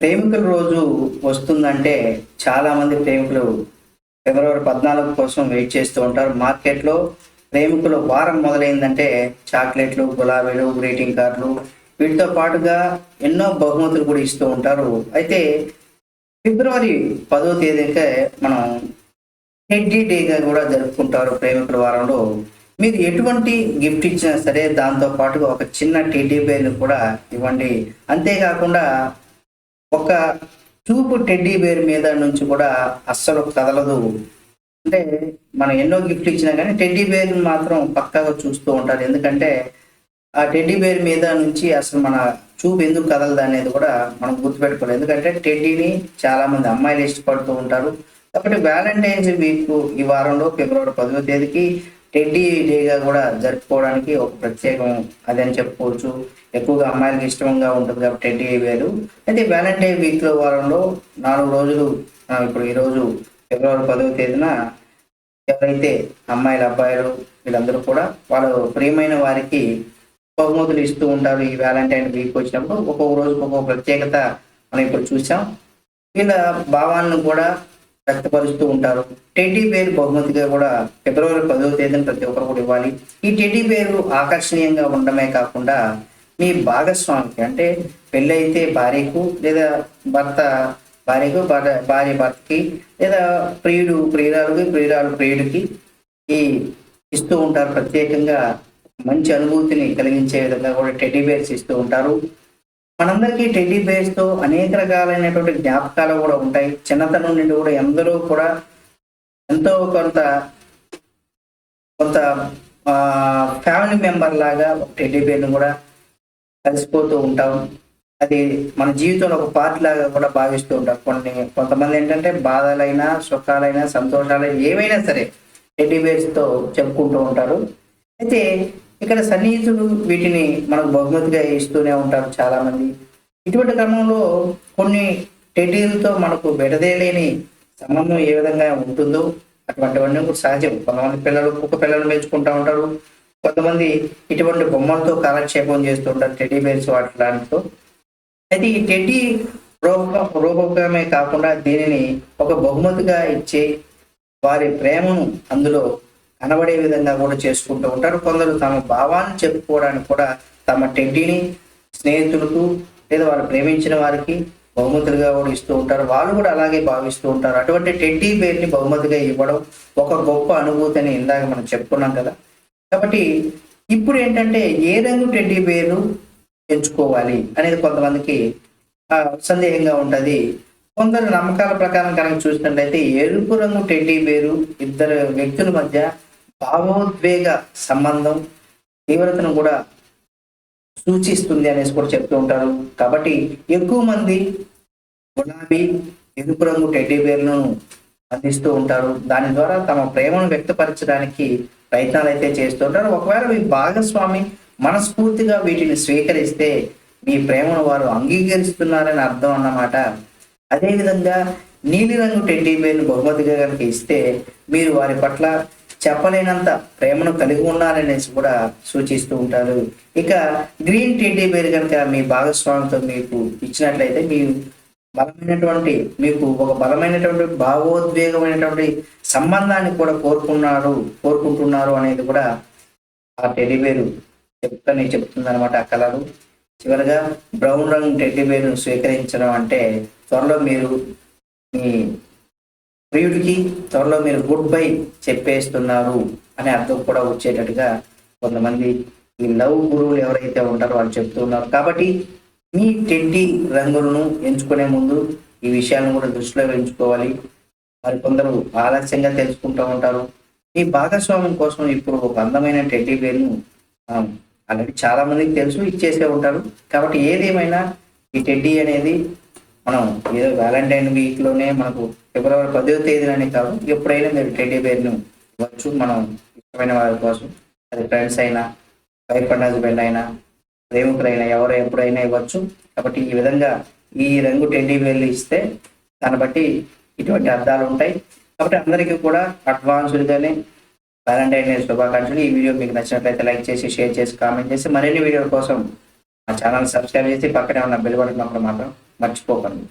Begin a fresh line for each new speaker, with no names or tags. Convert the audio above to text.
ప్రేమికుల రోజు వస్తుందంటే చాలా మంది ప్రేమికులు ఫిబ్రవరి పద్నాలుగు కోసం వెయిట్ చేస్తూ ఉంటారు. మార్కెట్లో ప్రేమికుల వారం మొదలైందంటే చాక్లెట్లు గులాబీలు గ్రీటింగ్ కార్డులు వీటితో పాటుగా ఎన్నో బహుమతులు కూడా ఇస్తూ ఉంటారు. అయితే ఫిబ్రవరి పదో తేదీకే మనం హెడ్డీ డేగా కూడా జరుపుకుంటారు ప్రేమికుల వారంలో. మీరు ఎటువంటి గిఫ్ట్ ఇచ్చినా సరే దాంతో పాటుగా ఒక చిన్న టెడ్డీ బేర్ని కూడా ఇవ్వండి. అంతేకాకుండా ఒక చూపు టెడ్డీ బేర్ మీద నుంచి కూడా అస్సలు కదలదు. అంటే మనం ఎన్నో గిఫ్ట్ ఇచ్చినా కానీ టెడ్డీ బేర్ మాత్రం పక్కాగా చూస్తూ ఉంటారు. ఎందుకంటే ఆ టెడ్డీ బేర్ మీద నుంచి అసలు మన చూపు ఎందుకు కదలదు అనేది కూడా మనం గుర్తుపెట్టుకోవాలి. ఎందుకంటే టెడ్డీని చాలా మంది అమ్మాయిలు ఇష్టపడుతూ ఉంటారు. కాబట్టి వ్యాలంటైన్స్ వీక్ ఈ వారంలో ఫిబ్రవరి పదవ తేదీకి టెడ్డీ డేగా కూడా జరుపుకోవడానికి ఒక ప్రత్యేకం అదని చెప్పుకోవచ్చు. ఎక్కువగా అమ్మాయిలకు ఇష్టంగా ఉంటుంది కాబట్టి టెడ్డీ వేలు అయితే వ్యాలంటైన్ వీక్లో వారంలో నాలుగు రోజులు ఇప్పుడు ఈరోజు ఫిబ్రవరి పదవ తేదీన ఎవరైతే అమ్మాయిలు అబ్బాయిలు వీళ్ళందరూ కూడా వాళ్ళు ప్రియమైన వారికి బహుమతులు ఇస్తూ ఉంటారు ఈ వ్యాలంటైన్ వీక్ వచ్చినప్పుడు. ఒక్కొక్క రోజు ఒక్కొక్క ప్రత్యేకత మనం ఇప్పుడు చూసాం. వీళ్ళ భావాలను కూడా వ్యక్తపరుస్తూ ఉంటారు. టెడ్డీ బేర్ బహుమతిగా కూడా ఫిబ్రవరి పదవ తేదీన ప్రతి ఒక్కరు కూడా ఇవ్వాలి. ఈ టెడ్డీ బేరు ఆకర్షణీయంగా ఉండడమే కాకుండా మీ భాగస్వామికి అంటే పెళ్ళైతే భార్యకు లేదా భర్త భార్యకు భార్య భర్తకి లేదా ప్రియుడు ప్రియురాలుకి ప్రియురాలు ప్రియుడికి ఈ ఇస్తూ ఉంటారు. ప్రత్యేకంగా మంచి అనుభూతిని కలిగించే విధంగా కూడా టెడ్డీ బేర్స్ ఇస్తూ ఉంటారు. మనందరికీ టెడ్డీ బేర్స్తో అనేక రకాలైనటువంటి జ్ఞాపకాలు కూడా ఉంటాయి. చిన్నతనం నుండి కూడా ఎందరో కూడా ఎంతో కొంత కొంత ఫ్యామిలీ మెంబర్ లాగా ఒక టెడ్డీ బేర్ను కూడా కలిసిపోతూ ఉంటాం. అది మన జీవితంలో ఒక పార్ట్ లాగా కూడా భావిస్తూ ఉంటాం. కొన్ని కొంతమంది ఏంటంటే బాధలైనా సుఖాలైనా సంతోషాలైనా ఏవైనా సరే టెడ్డీ బేర్స్తో చెప్పుకుంటూ ఉంటారు. అయితే ఇక్కడ సన్నిహితుడు వీటిని మనకు బహుమతిగా ఇస్తూనే ఉంటారు చాలా మంది ఇటువంటి క్రమంలో కొన్ని టెడ్డీలతో మనకు విడదేలేని సంబంధం ఏ విధంగా ఉంటుందో అటువంటివన్నీ కూడా సహజం. కొంతమంది పిల్లలు కుక్క పిల్లలు పెంచుకుంటూ ఉంటారు. కొంతమంది ఇటువంటి బొమ్మలతో కాలక్షేపం చేస్తూ ఉంటారు టెడ్డీ బేర్స్ వాటి అయితే ఈ టెడ్డీ రూప రూపకమే కాకుండా దీనిని ఒక బహుమతిగా ఇచ్చే వారి ప్రేమను అందులో కనబడే విధంగా కూడా చేసుకుంటూ ఉంటారు. కొందరు తమ భావాన్ని చెప్పుకోవడానికి కూడా తమ టెడ్డీని స్నేహితులకు లేదా వారు ప్రేమించిన వారికి బహుమతులుగా కూడా ఇస్తూ ఉంటారు. వాళ్ళు కూడా అలాగే భావిస్తూ ఉంటారు. అటువంటి టెడ్డీ బేర్ని బహుమతిగా ఇవ్వడం ఒక గొప్ప అనుభూతి అని ఇందాక మనం చెప్పుకున్నాం కదా. కాబట్టి ఇప్పుడు ఏంటంటే ఏ రంగు టెడ్డీ బేరు ఎంచుకోవాలి అనేది కొంతమందికి ఆ, సందేహంగా ఉంటుంది. కొందరు నమ్మకాల ప్రకారం కనుక చూసినట్లయితే ఎరుపు రంగు టెడ్డీ బేరు ఇద్దరు వ్యక్తుల మధ్య భావోద్వేగ సంబంధం తీవ్రతను కూడా సూచిస్తుంది అనేసి కూడా చెప్తూ ఉంటారు. కాబట్టి ఎక్కువ మంది గులాబీ ఎరుపు రంగు టెడ్డీ బేర్లను అందిస్తూ ఉంటారు. దాని ద్వారా తమ ప్రేమను వ్యక్తపరచడానికి ప్రయత్నాలు అయితే చేస్తూ ఉంటారు. ఒకవేళ మీ భాగస్వామి మనస్ఫూర్తిగా వీటిని స్వీకరిస్తే మీ ప్రేమను వారు అంగీకరిస్తున్నారని అర్థం అన్నమాట. అదేవిధంగా నీలిరంగు టెడ్డీ బేర్ను బహుమతిగా కనుక ఇస్తే మీరు వారి పట్ల చెప్పలేనంత ప్రేమను కలిగి ఉన్నారనేసి కూడా సూచిస్తూ ఉంటారు. ఇక గ్రీన్ టెడ్డీ బేర్ కనుక మీ భాగస్వామితో మీకు ఇచ్చినట్లయితే మీ బలమైనటువంటి మీకు ఒక బలమైనటువంటి భావోద్వేగమైనటువంటి సంబంధాన్ని కూడా కోరుకున్నారు కోరుకుంటున్నారు అనేది కూడా ఆ టెడ్డీ బేరు చెప్తానే చెప్తుంది అనమాట ఆ కలరు చివరగా బ్రౌన్ రంగు టెడ్డీ బేర్ను స్వీకరించడం అంటే త్వరలో మీరు మీ ప్రియుడికి త్వరలో మీరు గుడ్ బై చెప్పేస్తున్నారు అనే అర్థం కూడా వచ్చేటట్టుగా కొంతమంది ఈ లవ్ గురువులు ఎవరైతే ఉంటారో వాళ్ళు చెప్తున్నారు కాబట్టి మీ టెడ్డీ రంగులను ఎంచుకునే ముందు ఈ విషయాలను కూడా దృష్టిలో ఎంచుకోవాలి మరి కొందరు ఆలస్యంగా తెలుసుకుంటూ ఉంటారు. ఈ భాగస్వామ్యం కోసం ఇప్పుడు ఒక అందమైన టెడ్డీ బేర్ను ఆల్రెడీ చాలా మందికి తెలుసు ఇచ్చేసే ఉంటారు. కాబట్టి ఏదేమైనా ఈ టెడ్డీ అనేది మనం ఏదో వ్యాలంటైన్ వీక్లోనే మనకు ఫిబ్రవరి పదో తేదీననే కాదు ఎప్పుడైనా మీరు టెడ్డీ బేర్ను ఇవ్వచ్చు మనం ఇష్టమైన వారి కోసం. అది ఫ్రెండ్స్ అయినా వైఫ్ అండ్ హస్బెండ్ అయినా ప్రేమికులైనా ఎవరు ఎప్పుడైనా ఇవ్వచ్చు. కాబట్టి ఈ విధంగా ఈ రంగు టెడ్డీ బేర్లు ఇస్తే దాన్ని బట్టి ఇటువంటి అర్థాలు ఉంటాయి. కాబట్టి అందరికీ కూడా అడ్వాన్స్డ్గానే వ్యాలంటైన్ డే శుభాకాంక్షలు. ఈ వీడియో మీకు నచ్చినట్లయితే లైక్ చేసి షేర్ చేసి కామెంట్ చేసి మరిన్ని వీడియోల కోసం మా ఛానల్ సబ్స్క్రైబ్ చేసి పక్కనే ఉన్న బెల్ బటన్ నొక్కడం మాత్రం మర్చిపోకండి.